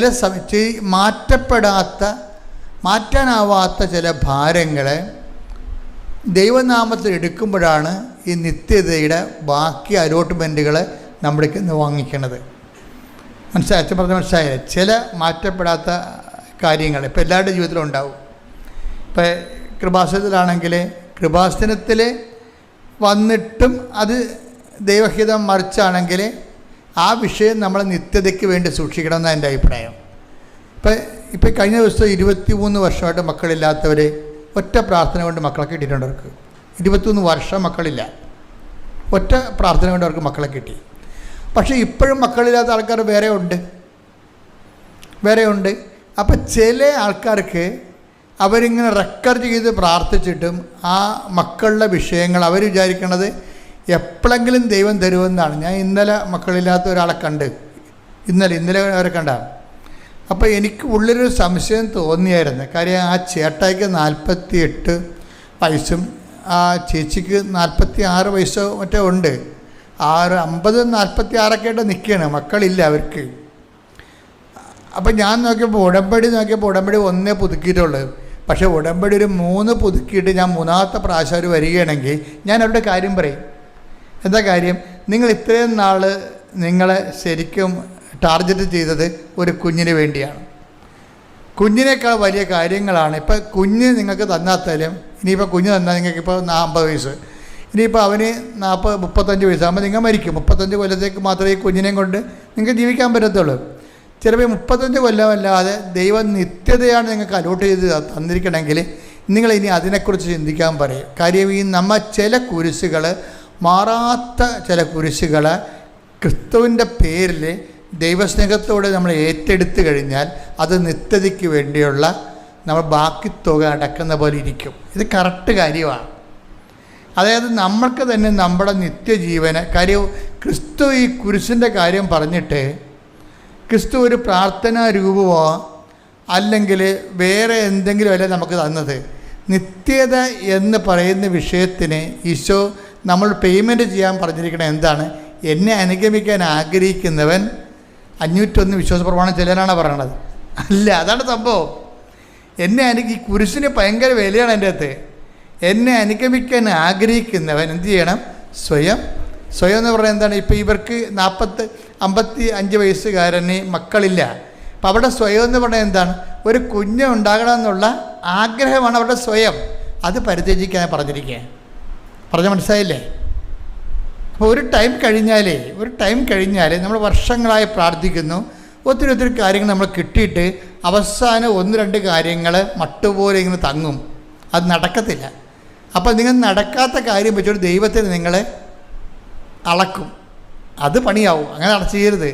ചില സമയത്ത് മാറ്റപ്പെടാത്ത മാറ്റാനാവാത്ത ചില ഭാരങ്ങളെ ദൈവനാമത്തിൽ എടുക്കുമ്പോഴാണ് ഈ നിത്യതയുടെ ബാക്കി അലോട്ട്മെന്റുകൾ നമ്മുടെ നിന്ന് വാങ്ങിക്കണത്. മനസ്സിലായി? അച്ഛൻ പറഞ്ഞ മനസ്സിലായില്ലേ ചില മാറ്റപ്പെടാത്ത കാര്യങ്ങൾ ഇപ്പോൾ എല്ലാവരുടെ ജീവിതത്തിലും ഉണ്ടാവും. ഇപ്പോൾ കൃപാസനത്തിലാണെങ്കിൽ കൃപാസനത്തിൽ വന്നിട്ടും അത് ദൈവഹിതം മറിച്ചാണെങ്കിൽ ആ വിഷയം നമ്മൾ നിത്യതയ്ക്ക് വേണ്ടി സൂക്ഷിക്കണം എന്നാണ് എന്റെ അഭിപ്രായം. ഇപ്പം ഇപ്പം കഴിഞ്ഞ ദിവസം ഇരുപത്തി മൂന്ന് വർഷമായിട്ട് മക്കളില്ലാത്തവർ ഒറ്റ പ്രാർത്ഥന കൊണ്ട് മക്കളെ കിട്ടിയിട്ടുണ്ട് അവർക്ക്. ഇരുപത്തിമൂന്ന് വർഷം മക്കളില്ല. ഒറ്റ പ്രാർത്ഥന കൊണ്ട് അവർക്ക് മക്കളെ കിട്ടി. പക്ഷേ ഇപ്പോഴും മക്കളില്ലാത്ത ആൾക്കാർ വേറെ ഉണ്ട്. വേറെ ഉണ്ട്. അപ്പം ചില ആൾക്കാർക്ക് അവരിങ്ങനെ റെക്കർ ചെയ്ത് പ്രാർത്ഥിച്ചിട്ടും ആ മക്കളുടെ വിഷയങ്ങൾ അവർ വിചാരിക്കണത് എപ്പോഴെങ്കിലും ദൈവം തരുമെന്നാണ്. ഞാൻ ഇന്നലെ മക്കളില്ലാത്ത ഒരാളെ കണ്ട്. ഇന്നലെ ഇന്നലെ അവരെ കണ്ടാണ് അപ്പോൾ എനിക്ക് ഉള്ളിലൊരു സംശയം തോന്നിയായിരുന്നു. കാര്യം ആ ചേട്ടായിക്ക് നാൽപ്പത്തി എട്ട് വയസ്സും ആ ചേച്ചിക്ക് നാൽപ്പത്തി ആറ് വയസ്സോ മറ്റോ ഉണ്ട്. ആറ് അമ്പത് നാൽപ്പത്തി ആറൊക്കെ ആയിട്ട് നിൽക്കുകയാണ് മക്കളില്ല അവർക്ക്. അപ്പം ഞാൻ നോക്കിയപ്പോൾ ഉടമ്പടി നോക്കിയപ്പോൾ ഉടമ്പടി ഒന്നേ പുതുക്കിയിട്ടുള്ളൂ. പക്ഷേ ഉടമ്പടി ഒരു മൂന്ന് പുതുക്കിയിട്ട് ഞാൻ മൂന്നാമത്തെ പ്രാവശ്യം അവർ വരികയാണെങ്കിൽ ഞാൻ അവരുടെ കാര്യം പറയും. എന്താ കാര്യം? നിങ്ങൾ ഇത്രയും നാൾ നിങ്ങളെ ശരിക്കും ടാർഗറ്റ് ചെയ്തത് ഒരു കുഞ്ഞിന് വേണ്ടിയാണ്. കുഞ്ഞിനേക്കാൾ വലിയ കാര്യങ്ങളാണ്. ഇപ്പം കുഞ്ഞ് നിങ്ങൾക്ക് തന്നാത്താലും ഇനിയിപ്പോൾ കുഞ്ഞ് തന്നാൽ നിങ്ങൾക്ക് ഇപ്പോൾ അമ്പത് വയസ്സ്. ഇനിയിപ്പോൾ അവന് നാൽപ്പത് മുപ്പത്തഞ്ച് വയസ്സാകുമ്പോൾ നിങ്ങൾ മരിക്കും. മുപ്പത്തഞ്ച് കൊല്ലത്തേക്ക് മാത്രമേ ഈ കുഞ്ഞിനെയും കൊണ്ട് നിങ്ങൾക്ക് ജീവിക്കാൻ പറ്റത്തുള്ളൂ. ചിലപ്പോൾ മുപ്പത്തഞ്ച് കൊല്ലമല്ലാതെ ദൈവം നിത്യതയാണ് നിങ്ങൾക്ക് അലോട്ട് ചെയ്ത് തന്നിരിക്കണമെങ്കിൽ നിങ്ങൾ ഇനി അതിനെക്കുറിച്ച് ചിന്തിക്കാൻ പറയും. കാര്യം ഈ നമ്മ ചില കുരിശുകൾ മാറാത്ത ചില കുരിശുകൾ ക്രിസ്തുവിന്റെ പേരിൽ ദൈവസ്നേഹത്തോടെ നമ്മൾ ഏറ്റെടുത്തു കഴിഞ്ഞാൽ അത് നിത്യതയ്ക്ക് വേണ്ടിയുള്ള നമ്മൾ ബാക്കി തുക അടക്കുന്ന പോലെ ഇരിക്കും. ഇത് കറക്റ്റ് കാര്യമാണ്. അതായത് നമ്മൾക്ക് തന്നെ നമ്മുടെ നിത്യജീവന കാര്യം ക്രിസ്തു ഈ കുരിശിന്റെ കാര്യം പറഞ്ഞിട്ട് ക്രിസ്തു ഒരു പ്രാർത്ഥനാ രൂപമോ അല്ലെങ്കിൽ വേറെ എന്തെങ്കിലും അല്ല നമുക്ക് തന്നത്? നിത്യത എന്ന് പറയുന്ന വിഷയത്തിന് ഈശോ നമ്മൾ പേയ്മെന്റ് ചെയ്യാൻ പറഞ്ഞിരിക്കുന്നത് എന്താണ്? എന്നെ അനുഗമിക്കാൻ ആഗ്രഹിക്കുന്നവൻ അഞ്ഞൂറ്റൊന്ന് വിശ്വാസ പ്രമാണം ചെല്ലാനാണ് പറയണത്. അല്ല അതാണ് സംഭവം. എന്നെ അനു ഈ കുരിശിന് ഭയങ്കര വിലയാണ് എന്റെ അകത്ത്. എന്നെ അനുഗമിക്കാൻ ആഗ്രഹിക്കുന്നവൻ എന്ത് ചെയ്യണം? സ്വയം. സ്വയം എന്ന് പറയുന്നത് എന്താണ്? ഇപ്പോൾ ഇവർക്ക് നാൽപ്പത്ത് അമ്പത്തി അഞ്ച് വയസ്സുകാരന് മക്കളില്ല. അപ്പം അവിടെ സ്വയം എന്ന് പറഞ്ഞാൽ എന്താണ്? ഒരു കുഞ്ഞ് ഉണ്ടാകണം എന്നുള്ള ആഗ്രഹമാണ് അവരുടെ സ്വയം. അത് പരിത്യജിക്കാൻ പറഞ്ഞിരിക്കുക പറഞ്ഞ മനസ്സിലായില്ലേ? അപ്പോൾ ഒരു ടൈം കഴിഞ്ഞാലേ ഒരു ടൈം കഴിഞ്ഞാൽ നമ്മൾ വർഷങ്ങളായി പ്രാർത്ഥിക്കുന്നു. ഒത്തിരി ഒത്തിരി കാര്യങ്ങൾ നമ്മൾ കിട്ടിയിട്ട് അവസാനം ഒന്ന് രണ്ട് കാര്യങ്ങൾ മട്ടുപോലെ ഇങ്ങനെ തങ്ങും. അത് നടക്കത്തില്ല. അപ്പോൾ നിങ്ങൾ നടക്കാത്ത കാര്യം വെച്ചൊരു ദൈവത്തിന് നിങ്ങളെ അളക്കും. അത് പണിയാവും. അങ്ങനെ ചെയ്യരുത്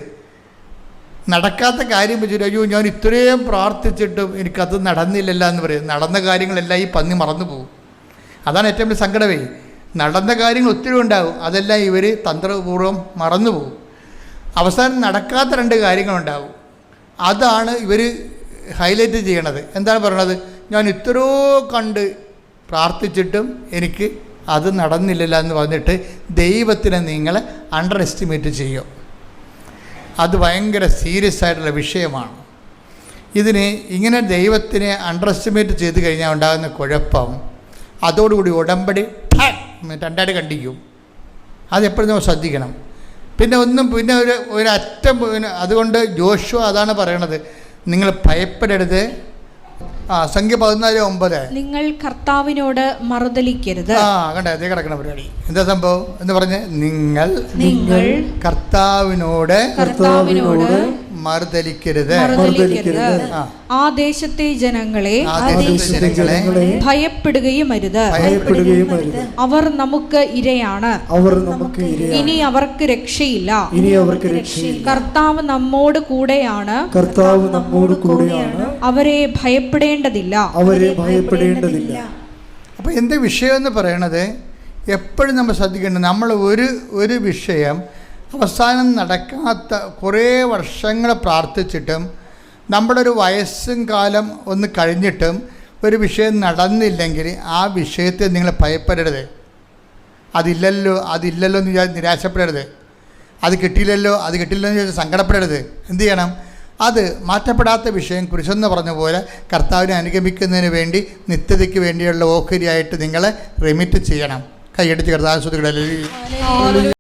നടക്കാത്ത കാര്യം വെച്ചിട്ട് അയ്യോ ഞാൻ ഇത്രയും പ്രാർത്ഥിച്ചിട്ടും എനിക്കത് നടന്നില്ലല്ല എന്ന് പറയും. നടന്ന കാര്യങ്ങളെല്ലാം ഈ പന്നി മറന്നു പോകും. അതാണ് ഏറ്റവും വലിയ സങ്കടമേ. നടന്ന കാര്യങ്ങൾ ഒത്തിരി ഉണ്ടാകും. അതെല്ലാം ഇവർ തന്ത്രപൂർവം മറന്നുപോകും. അവസാനം നടക്കാത്ത രണ്ട് കാര്യങ്ങളുണ്ടാകും. അതാണ് ഇവർ ഹൈലൈറ്റ് ചെയ്യണത്. എന്താണ് പറയണത്? ഞാൻ ഇത്രയോ കണ്ട് പ്രാർത്ഥിച്ചിട്ടും എനിക്ക് അത് നടന്നില്ലല്ലോ എന്ന് പറഞ്ഞിട്ട് ദൈവത്തിനെ നിങ്ങൾ അണ്ടർ എസ്റ്റിമേറ്റ് ചെയ്യും? അത് ഭയങ്കര സീരിയസ് ആയിട്ടുള്ള വിഷയമാണ്. ഇതിന് ഇങ്ങനെ ദൈവത്തിനെ അണ്ടർ എസ്റ്റിമേറ്റ് ചെയ്ത് കഴിഞ്ഞാൽ ഉണ്ടാകുന്ന കുഴപ്പം അതോടുകൂടി ഉടമ്പടി രണ്ടായിട്ട് കണ്ടിക്കും അതെപ്പോഴും നമ്മൾ ശ്രദ്ധിക്കണം. പിന്നെ ഒന്നും പിന്നെ ഒരു ഒരറ്റം അറ്റം പിന്നെ അതുകൊണ്ട് ജോഷു അതാണ് പറയണത്. നിങ്ങൾ ഭയപ്പെടരുത്. ആ സംഖ്യ പതിനാല് ഒമ്പത്. നിങ്ങൾ കർത്താവിനോട് മറുതലിക്കരുത്. ആ കണ്ടേ അതേ കിടക്കണ പരിപാടി. എന്താ സംഭവം? എന്ന് പറഞ്ഞ് നിങ്ങൾ നിങ്ങൾ കർത്താവിനോട് കർത്താവിനോട് മറുതലിക്കരുത്. ആ. ദേശത്തെ ജനങ്ങളെ ഭയപ്പെടുകയും അരുത്. ഭയപ്പെടുകയും അവർ നമുക്ക് ഇരയാണ്. അവർ നമുക്ക് ഇരയാണ്. ഇനി അവർക്ക് രക്ഷയില്ല. ഇനി അവർക്ക് രക്ഷയില്ല. കർത്താവ് നമ്മോട് കൂടെയാണ്. കർത്താവ് നമ്മോട് കൂടെയാണ്. അവരെ ഭയപ്പെടേണ്ടതില്ല. അവരെ ഭയപ്പെടേണ്ടതില്ല. അപ്പൊ എന്റെ വിഷയം എന്ന് പറയണത്? എപ്പോഴും നമ്മൾ ശ്രദ്ധിക്കേണ്ടത് നമ്മൾ ഒരു ഒരു വിഷയം അവസാനം നടക്കാത്ത കുറേ വർഷങ്ങൾ പ്രാർത്ഥിച്ചിട്ടും നമ്മുടെ ഒരു വയസ്സും കാലം ഒന്ന് കഴിഞ്ഞിട്ടും ഒരു വിഷയം നടന്നില്ലെങ്കിൽ ആ വിഷയത്തെ നിങ്ങൾ ഭയപ്പെടരുത്. അതില്ലല്ലോ അതില്ലല്ലോ എന്ന് വിചാരിച്ച് നിരാശപ്പെടരുത്. അത് കിട്ടിയില്ലല്ലോ അത് കിട്ടില്ലല്ലോ എന്ന് വിചാരിച്ച് സങ്കടപ്പെടരുത്. എന്ത് ചെയ്യണം? അത് മാറ്റപ്പെടാത്ത വിഷയം കുരിശെന്ന് പറഞ്ഞ പോലെ കർത്താവിനെ അനുഗമിക്കുന്നതിന് വേണ്ടി നിത്യതയ്ക്ക് വേണ്ടിയുള്ള ഓഹരിയായിട്ട് നിങ്ങൾ റിമിറ്റ് ചെയ്യണം. കൈയടിച്ച് കർത്താവ്